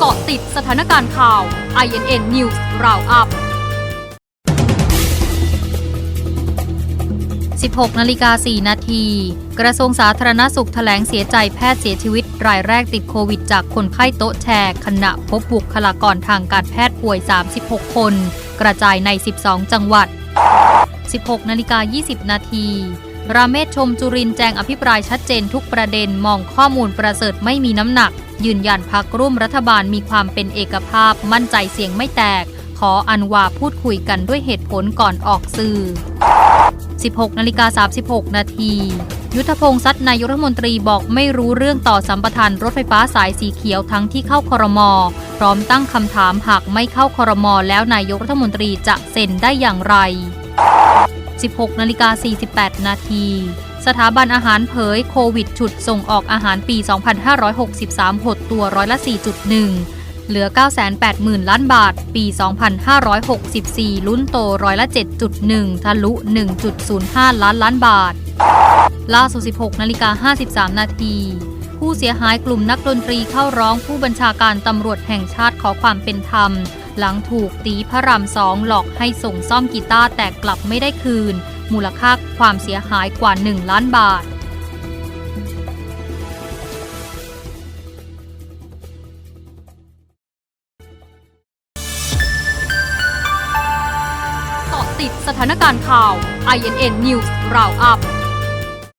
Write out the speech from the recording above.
เกาะติดสถานการณ์ข่าว INN News Roundup 16นาฬิกา4นาทีกระทรวงสาธารณสุขแถลงเสียใจแพทย์เสียชีวิต รายแรกติดโควิดจากคนไข้โต๊ะแชร์ ขณะพบบุคลากรทางการแพทย์ป่วย 36 คน กระจายใน 12 จังหวัด 16นาฬิกา20 นาที ราเมศชมจุรินแจงอภิปรายชัดเจนทุกประเด็นมองข้อมูลประเสริฐไม่มีน้ำหนัก ยืนยันพักร่วมรัฐบาลมีความเป็นเอกภาพ มั่นใจเสียงไม่แตก ขออันวาพูดคุยกันด้วยเหตุผลก่อนออกสื่อ 16นาฬิกา36 นาที ยุทธพงศ์ซัดนายรัฐมนตรีบอกไม่รู้เรื่องต่อสัมปทานรถไฟฟ้าสายสีเขียวทั้งที่เข้าครม พร้อมตั้งคำถามหากไม่เข้าครมแล้วนายกรัฐมนตรีจะเซ็นได้อย่างไร 16นาฬิกา48 นาที สถาบันอาหารเผยโควิด ฉุดส่งออกอาหารปี 2563 หดตัวร้อยละ 4.1 เหลือ 980,000 ล้านบาท ปี 2564 ลุ้นโตร้อยละ 7.1 ทะลุ 1.05 ล้านล้านบาท ล่าสุด 16นาฬิกา53 นาทีผู้เสียหายกลุ่มนักดนตรีเข้าร้องผู้บัญชาการตำรวจแห่งชาติขอความเป็นธรรม หลังถูกตีพระรามสองหลอกให้ส่งซ่อมกีตาร์แต่กลับไม่ได้คืน มูลค่าความเสียหายกว่า 1 ล้านบาทเกาะติดสถานการณ์ข่าว INN News Roundup